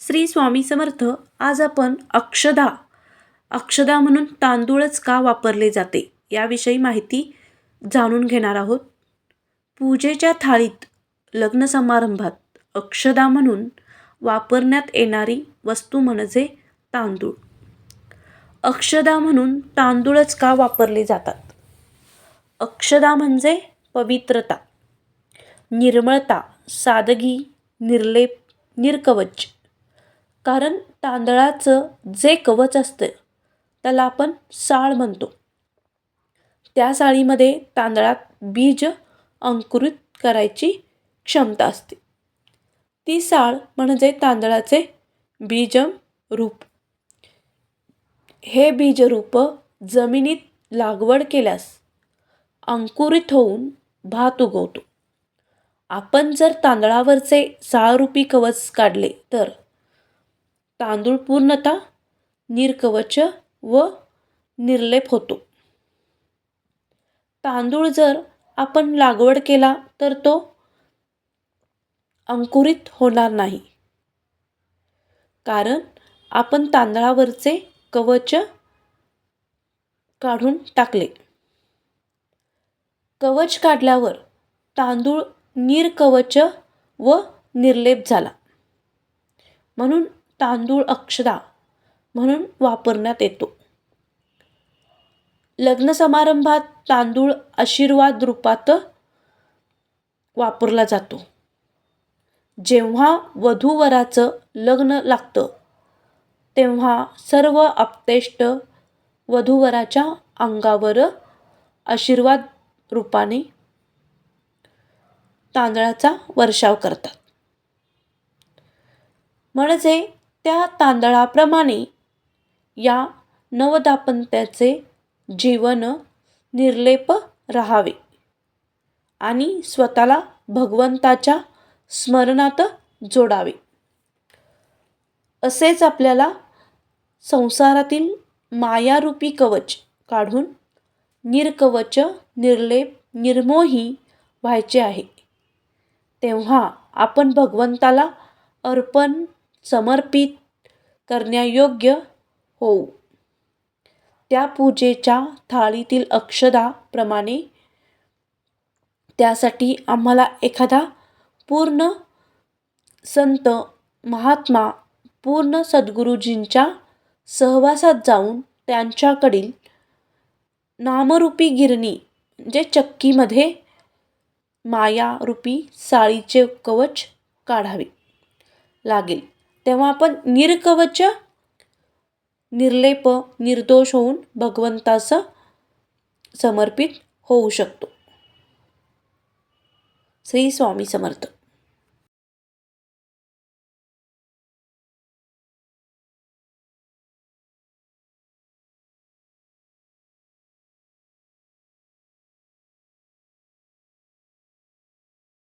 श्री स्वामी समर्थ आज आपण अक्षदा. अक्षदा म्हणून तांदूळच का वापरले जाते? याविषयी माहिती जाणून घेणार आहोत. पूजेच्या थाळीत लग्न समारंभात अक्षदा म्हणून वापरण्यात येणारी वस्तू म्हणजे तांदूळ. अक्षदा म्हणून तांदूळच का वापरले जातात? अक्षदा म्हणजे पवित्रता निर्मळता सादगी निर्लेप निर्कवच. कारण तांदळाचं जे कवच असतं त्याला आपण साळ म्हणतो. त्या साळीमध्ये तांदळात बीज अंकुरित करायची क्षमता असते. ती साळ म्हणजे तांदळाचे बीजम रूप. हे बीजरूप जमिनीत लागवड केल्यास अंकुरित होऊन भात उगवतो. आपण जर तांदळावरचे साळरूपी कवच काढले तर तांदूळ पूर्णतः निर्कवच व निर्लेप होतो. तांदूळ जर आपण लागवड केला तर तो अंकुरित होणार नाही. कारण आपण तांदळावरचे कवच काढून टाकले. कवच काढल्यावर तांदूळ निर्कवच व निर्लेप झाला. म्हणून तांदूळ अक्षदा म्हणून वापरण्यात येतो. लग्न समारंभात तांदूळ आशीर्वाद रूपात वापरला जातो. जेव्हा वधूवराचं लग्न लागतं तेव्हा सर्व आप्तेष्ट वधूवराच्या अंगावर आशीर्वाद रूपाने तांदळाचा वर्षाव करतात. म्हणजे त्या तांदळाप्रमाणे या नवदापत्याचे जीवन निर्लेप राहावे आणि स्वतःला भगवंताच्या स्मरणात जोडावे. असेच आपल्याला संसारातील मायारूपी कवच काढून निरकवच निर्लेप निर्मोही व्हायचे आहे. तेव्हा आपण भगवंताला अर्पण समर्पित करण्यायोग्य होऊ. त्या पूजेच्या थाळीतील अक्षदाप्रमाणे त्यासाठी आम्हाला एखादा पूर्ण संत महात्मा पूर्ण सद्गुरूजींच्या सहवासात जाऊन त्यांच्याकडील नामरूपी गिरणी म्हणजे चक्कीमध्ये मायारूपी साळीचे कवच काढावे लागेल. तेव्हा आपण निरकवच निर्लेप निर्दोष होऊन भगवंतास समर्पित होऊ शकतो. श्री स्वामी समर्थ.